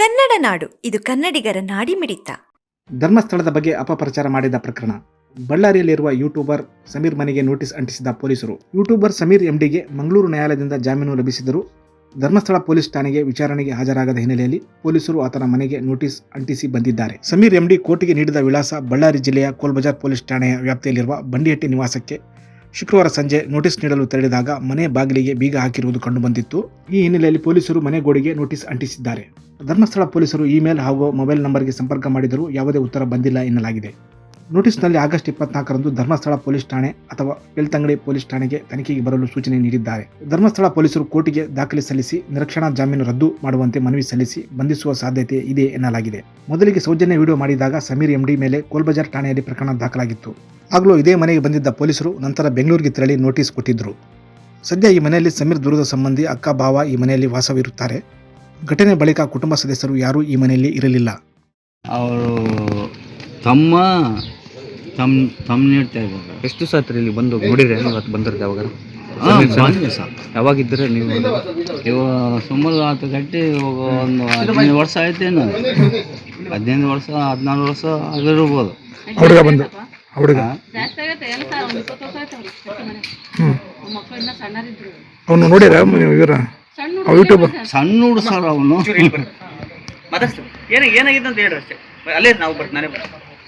ಕನ್ನಡ ನಾಡು, ಇದು ಕನ್ನಡಿಗರ ನಾಡಿಮಿಡಿತ. ಧರ್ಮಸ್ಥಳದ ಬಗ್ಗೆ ಅಪಪ್ರಚಾರ ಮಾಡಿದ ಪ್ರಕರಣ. ಬಳ್ಳಾರಿಯಲ್ಲಿರುವ ಯೂಟ್ಯೂಬರ್ ಸಮೀರ್ ಮನೆಗೆ ನೋಟಿಸ್ ಅಂಟಿಸಿದ ಪೊಲೀಸರು. ಯೂಟ್ಯೂಬರ್ ಸಮೀರ್ ಎಂಡಿಗೆ ಮಂಗಳೂರು ನ್ಯಾಯಾಲಯದಿಂದ ಜಾಮೀನು ಲಭಿಸಿದರೂ ಧರ್ಮಸ್ಥಳ ಪೊಲೀಸ್ ಠಾಣೆಗೆ ವಿಚಾರಣೆಗೆ ಹಾಜರಾಗದ ಹಿನ್ನೆಲೆಯಲ್ಲಿ ಪೊಲೀಸರು ಆತನ ಮನೆಗೆ ನೋಟಿಸ್ ಅಂಟಿಸಿ ಬಂದಿದ್ದಾರೆ. ಸಮೀರ್ ಎಂಡಿ ಕೋರ್ಟಿಗೆ ನೀಡಿದ ವಿಳಾಸ ಬಳ್ಳಾರಿ ಜಿಲ್ಲೆಯ ಕೋಲ್ಬಜಾರ್ ಪೊಲೀಸ್ ಠಾಣೆಯ ವ್ಯಾಪ್ತಿಯಲ್ಲಿರುವ ಬಂಡಿಹಟ್ಟಿ ನಿವಾಸಕ್ಕೆ ಶುಕ್ರವಾರ ಸಂಜೆ ನೋಟಿಸ್ ನೀಡಲು ತೆರಳಿದಾಗ ಮನೆ ಬಾಗಿಲಿಗೆ ಬೀಗ ಹಾಕಿರುವುದು ಕಂಡುಬಂದಿತ್ತು. ಈ ಹಿನ್ನೆಲೆಯಲ್ಲಿ ಪೊಲೀಸರು ಮನೆ ಗೋಡೆಗೆ ನೋಟಿಸ್ ಅಂಟಿಸಿದ್ದಾರೆ. ಧರ್ಮಸ್ಥಳ ಪೊಲೀಸರು ಇಮೇಲ್ ಹಾಗೂ ಮೊಬೈಲ್ ನಂಬರ್ಗೆ ಸಂಪರ್ಕ ಮಾಡಿದರೂ ಯಾವುದೇ ಉತ್ತರ ಬಂದಿಲ್ಲ ಎನ್ನಲಾಗಿದೆ. ನೋಟಿಸ್ನಲ್ಲಿ ಆಗಸ್ಟ್ ಇಪ್ಪತ್ನಾಲ್ಕರಂದು ಧರ್ಮಸ್ಥಳ ಪೊಲೀಸ್ ಠಾಣೆ ಅಥವಾ ಬೆಳ್ತಂಗಡಿ ಪೊಲೀಸ್ ಠಾಣೆಗೆ ತನಿಖೆಗೆ ಬರಲು ಸೂಚನೆ ನೀಡಿದ್ದಾರೆ. ಧರ್ಮಸ್ಥಳ ಪೊಲೀಸರು ಕೋರ್ಟಿಗೆ ದಾಖಲೆ ಸಲ್ಲಿಸಿ ನಿರಕ್ಷಣಾ ಜಾಮೀನು ರದ್ದು ಮಾಡುವಂತೆ ಮನವಿ ಸಲ್ಲಿಸಿ ಬಂಧಿಸುವ ಸಾಧ್ಯತೆ ಇದೆ ಎನ್ನಲಾಗಿದೆ. ಮೊದಲಿಗೆ ಸೌಜನ್ಯ ವಿಡಿಯೋ ಮಾಡಿದಾಗ ಸಮೀರ್ ಎಂಡಿ ಮೇಲೆ ಕೋಲ್ಬಜಾರ್ ಠಾಣೆಯಲ್ಲಿ ಪ್ರಕರಣ ದಾಖಲಾಗಿತ್ತು. ಆಗಲೂ ಇದೇ ಮನೆಗೆ ಬಂದಿದ್ದ ಪೊಲೀಸರು ನಂತರ ಬೆಂಗಳೂರಿಗೆ ತೆರಳಿ ನೋಟಿಸ್ ಕೊಟ್ಟಿದ್ದರು ಸದ್ಯ ಈ ಮನೆಯಲ್ಲಿ ಸಮೀರ್ ದೂರದ ಸಂಬಂಧಿ ಅಕ್ಕ ಭಾವ ಈ ಮನೆಯಲ್ಲಿ ವಾಸವಿರುತ್ತಾರೆ. ಘಟನೆ ಬಳಿಕ ಕುಟುಂಬ ಸದಸ್ಯರು ಯಾರೂ ಈ ಮನೆಯಲ್ಲಿ ಇರಲಿಲ್ಲ. ಅವರು ತಮ್ಮ ತಮ್ಮ ತಮ್ಮ ನೀಡ್ತಾ ಇದ್ದಾರೆ ಎಷ್ಟು ದಿವಸ ಆಯ್ತು ಇಲ್ಲಿ ಬಂದು ನೋಡಿದ್ರೆ ಇವತ್ತು ಬಂದಿರೋದು ಯಾವಾಗ? ಹಾಂ ಬಂದೆ ಸರ್? ಯಾವಾಗಿದ್ದರೆ ನೀವು? ಇವಾಗ ಸುಮಾರು ಹತ್ತು ಗಂಟೆ ಇವಾಗ ಒಂದು ಹದಿನೈದು ವರ್ಷ ಆಯ್ತೇನು ಹದಿನೈದು ವರ್ಷ ಹದಿನಾರು ವರ್ಷ ಆಗಿರ್ಬೋದು. ಹುಡುಗ ಬಂದು ಹುಡುಗ. ಅವನು ನೋಡಿರ ಇವರ? ಸಣ್ಣ ಯೂಟ್ಯೂಬ್ ಸಣ್ಣ ಹುಡುಗ ಸರ್ ಅವನು. ಏನಾಗಿದೆ ಅಂತ ಹೇಳ್ರಿ ಅಷ್ಟೇ. ಅಲ್ಲೇ ನಾವು ಬರ್ತೀನಿ.